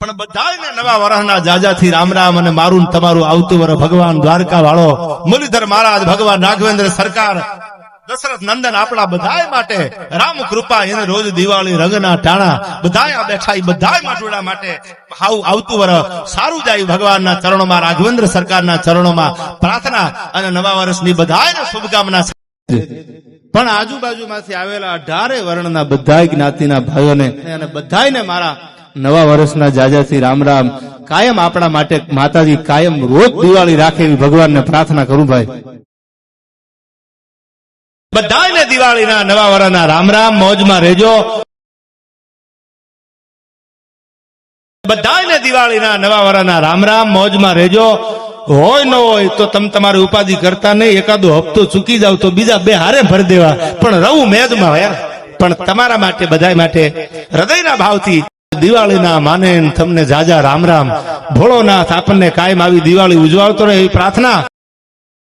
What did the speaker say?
પણ બધાને નવા વર્ષના જાજાથી રામ રામ અને મારું તમારું આવતું વર ભગવાન દ્વારકા વાળો, મુરલીધર મહારાજ, ભગવાન રાઘવેન્દ્ર સરકાર, દશરથ નંદન આપણા બધા માટે, રામ કૃપા, એને રોજ દિવાળી, રંગના ટાણા બધા બેઠા એ બધાય માટોડા માટે હાવ આવતું વર, સારું જાય ભગવાનના ચરણોમાં, રાઘવેન્દ્ર સરકારના ચરણોમાં પ્રાર્થના અને નવા વર્ષની બધાને શુભકામના પણ આજુબાજુમાંથી આવેલા અઢારે વર્ણના બધા જ્ઞાતિના ભાઈઓને અને બધાને મારા નવા વર્ષના જાજાથી રામ રામ. કાયમ આપણા માટે માતાજી કાયમ રોજ દિવાળી રાખે એવી ભગવાનને પ્રાર્થના કરું ભાઈ. બધાને દિવાળીના નવા વર્ષના રામ રામ, મોજમાં રહેજો. બધાને દિવાળીના નવા વર્ષના રામ રામ, મોજમાં રહેજો. હોય ન હોય તો તમે તમારી ઉપાધિ કરતા નહીં. એકાદો હપ્તો ચૂકી જાવ તો બીજા બે હારે ભરી દેવા. પણ રહું મેદમાં પણ તમારા માટે બધા માટે, હૃદયના ભાવથી દિવાળીના માને તમને જાજા રામ રામ. ભોળોનાથ આપણને કાયમ આવી દિવાળી ઉજવાડતો રહે એવી પ્રાર્થના.